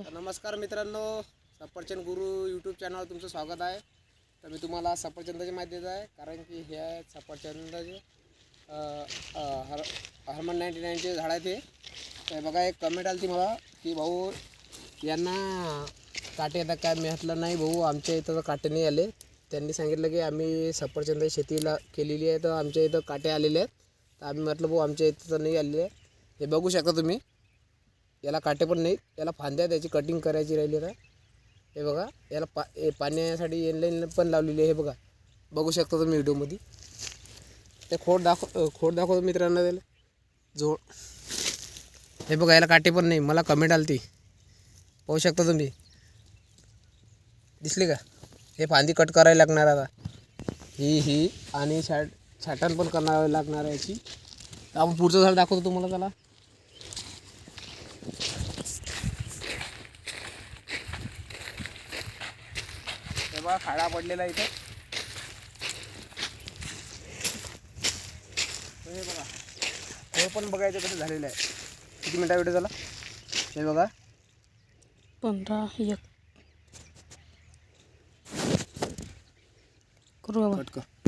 तर नमस्कार मित्रांनो सफरचंद गुरु यूट्यूब चॅनलवर तुमचं स्वागत आहे. तर मी तुम्हाला सफरचंदाची माहिती देत आहे कारण की हे आहे सफरचंदाचे हर हरमन नाईन्टी नाईनचे झाड आहे ते तर बघा एक कमेंट आली ती मला की भाऊ यांना काटे येतात काय मी म्हटलं नाही भाऊ आमच्या इथं तर काटे नाही आले. त्यांनी सांगितलं की आम्ही सफरचंद शेतीला केलेली आहे तर आमच्या इथं काटे आलेले आहेत. तर आम्ही म्हटलं भाऊ आमच्या इथं तर नाही आलेले. आहे हे बघू शकता तुम्ही. याला काटे पण नाही याला फांद्या त्याची कटिंग करायची राहिली आता. हे बघा याला पा पाण्यासाठी एनलाईन पण लावलेली आहे हे बघा. बघू शकता तुम्ही व्हिडिओमध्ये. ते खोड दाखव खोड दाखवतो मित्रांना त्याला. जो हे बघा याला काटे पण नाही. मला कमेंट आली ती पाहू शकता तुम्ही. दिसली का? हे फांदी कट करायला लागणार आता. ही ही आणि छाट छाटण पण करावं लागणार याची. आपण पुढचं झाड दाखवतो तुम्हाला त्याला. बघा खाडा पडलेला आहे इथं. हे बघा हे पण बघायचं कसं झालेलं आहे. किती मिनटा व्हिडिओ झाला? हे बघा. पंधरा एक. कर.